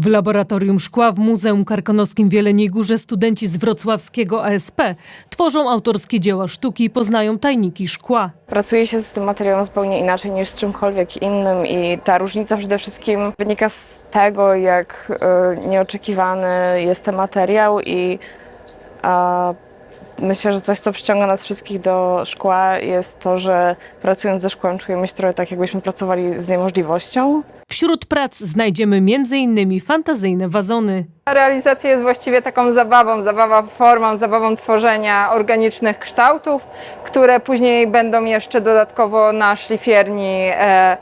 W laboratorium szkła w Muzeum Karkonoskim w Jeleniej Górze studenci z wrocławskiego ASP tworzą autorskie dzieła sztuki i poznają tajniki szkła. Pracuje się z tym materiałem zupełnie inaczej niż z czymkolwiek innym i ta różnica przede wszystkim wynika z tego, jak e, nieoczekiwany jest ten materiał i myślę, że coś, co przyciąga nas wszystkich do szkła jest to, że pracując ze szkłem czujemy się trochę tak, jakbyśmy pracowali z niemożliwością. Wśród prac znajdziemy m.in. fantazyjne wazony. Realizacja jest właściwie taką zabawą, zabawa formą, zabawą tworzenia organicznych kształtów, które później będą jeszcze dodatkowo na szlifierni e,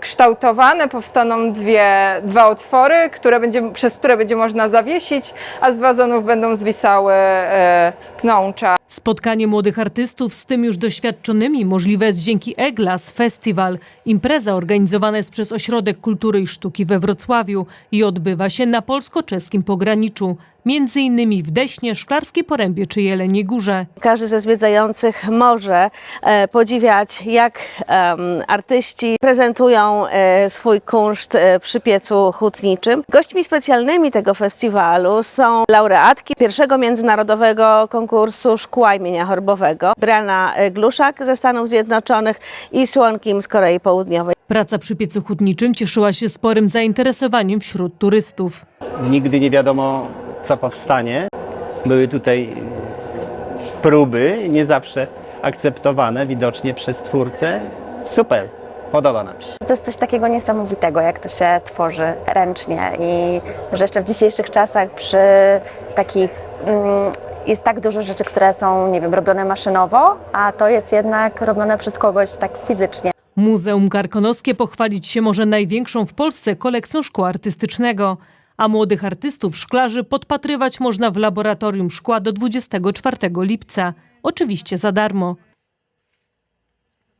kształtowane. Powstaną dwie, dwa otwory, które będzie, przez które będzie można zawiesić, a z wazonów będą zwisały e, pnącza. Spotkanie młodych artystów z tym już doświadczonymi możliwe jest dzięki EGLAS Festival. Impreza organizowana jest przez Ośrodek Kultury i Sztuki we Wrocławiu i odbywa się na polsko-czeskim pograniczu, między innymi w Deśnie, Szklarskiej Porębie czy Jeleniej Górze. Każdy ze zwiedzających może e, podziwiać, jak em, artyści prezentują e, swój kunszt e, przy piecu hutniczym. Gośćmi specjalnymi tego festiwalu są laureatki pierwszego międzynarodowego konkursu szkła imienia Chorbowego, Brana e, Gluszak ze Stanów Zjednoczonych i Słon Kim z Korei Południowej. Praca przy piecu hutniczym cieszyła się sporym zainteresowaniem wśród turystów. Nigdy nie wiadomo, co powstanie. Były tutaj próby, nie zawsze akceptowane widocznie przez twórcę. Super, podoba nam się. To jest coś takiego niesamowitego, jak to się tworzy ręcznie i że jeszcze w dzisiejszych czasach przy takich mm, jest tak dużo rzeczy, które są, nie wiem, robione maszynowo, a to jest jednak robione przez kogoś tak fizycznie. Muzeum Karkonoskie pochwalić się może największą w Polsce kolekcją szkła artystycznego, a młodych artystów szklarzy podpatrywać można w laboratorium szkła do 24 lipca. Oczywiście za darmo.